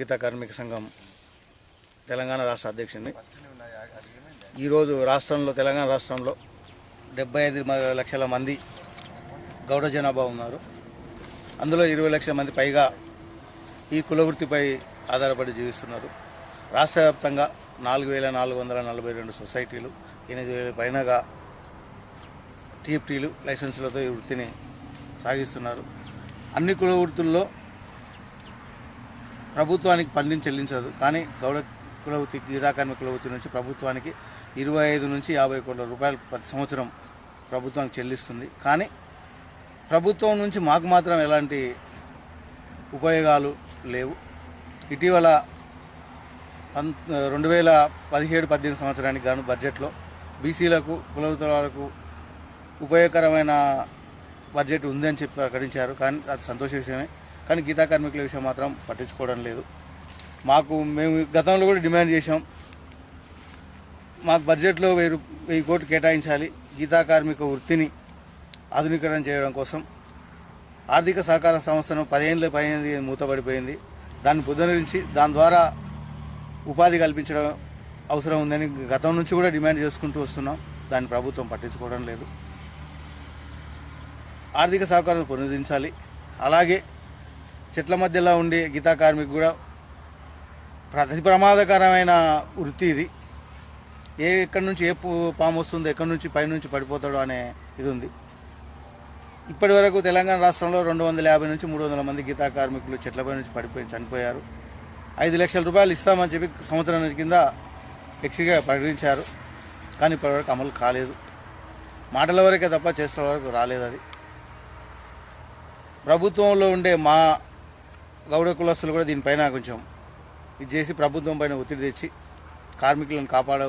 గీత కార్మిక సంఘం తెలంగాణ రాష్ట్ర అధ్యక్షుడిని. ఈరోజు రాష్ట్రంలో తెలంగాణ రాష్ట్రంలో డెబ్బై ఐదు లక్షల మంది గౌడ జనాభా ఉన్నారు. అందులో ఇరవై లక్షల మంది పైగా ఈ కుల వృత్తిపై ఆధారపడి జీవిస్తున్నారు. రాష్ట్ర వ్యాప్తంగా నాలుగు వేల నాలుగు వందల నలభై రెండు సొసైటీలు ఎనిమిది వేల పైనగా టీఎఫ్టీలు లైసెన్సులతో ఈ వృత్తిని సాగిస్తున్నారు. అన్ని కుల వృత్తుల్లో ప్రభుత్వానికి పన్నుని చెల్లించదు. కానీ గౌడ కులవృత్తి గీతా కార్మిక కులవృత్తి నుంచి ప్రభుత్వానికి ఇరవై ఐదు నుంచి యాభై కోట్ల రూపాయలు ప్రతి సంవత్సరం ప్రభుత్వానికి చెల్లిస్తుంది. కానీ ప్రభుత్వం నుంచి మాకు మాత్రం ఎలాంటి ఉపయోగాలు లేవు. ఇటీవల పన్ రెండు వేల పదిహేడు పద్దెనిమిది సంవత్సరానికి గాను బడ్జెట్లో బీసీలకు కులవృత్తుల ఉపయోగకరమైన బడ్జెట్ ఉందని చెప్పి ప్రకటించారు. కానీ అది సంతోష విషయమే. కానీ గీతా కార్మికుల విషయం మాత్రం పట్టించుకోవడం లేదు. మాకు మేము గతంలో కూడా డిమాండ్ చేశాం. మాకు బడ్జెట్లో వెయ్యి వెయ్యి కోట్లు కేటాయించాలి. గీతా కార్మిక వృత్తిని ఆధునీకరణ చేయడం కోసం. ఆర్థిక సహకార సంస్థను పదిహేనుల పదిహేను మూతపడిపోయింది. దాన్ని పునరించి దాని ద్వారా ఉపాధి కల్పించడం అవసరం ఉందని గతం నుంచి కూడా డిమాండ్ చేసుకుంటూ వస్తున్నాం. దాన్ని ప్రభుత్వం పట్టించుకోవడం లేదు. ఆర్థిక సహకారం పునరుద్ధరించాలి. అలాగే చెట్ల మధ్యలో ఉండే గీతా కార్మికు కూడా ప్రతి ప్రమాదకరమైన వృత్తి ఇది. ఏ ఎక్కడి నుంచి ఏ పాము వస్తుందో ఎక్కడి నుంచి పైనుంచి పడిపోతాడో అనే ఇది ఉంది. ఇప్పటి వరకు తెలంగాణ రాష్ట్రంలో రెండు వందల యాభై నుంచి మూడు వందల మంది గీతా కార్మికులు చెట్లపై నుంచి పడిపోయి చనిపోయారు. ఐదు లక్షల రూపాయలు ఇస్తామని చెప్పి సంవత్సరం కింద ఎక్స్గా ప్రకటించారు. కానీ ఇప్పటివరకు అమలు కాలేదు. మాటల వరకే తప్ప చేసిన వరకు రాలేదు అది. ప్రభుత్వంలో ఉండే మా గౌడ కులస్తులు కూడా దీనిపైన కొంచెం ఇది చేసి ప్రభుత్వం పైన ఒత్తిడి తెచ్చి కార్మికులను కాపాడ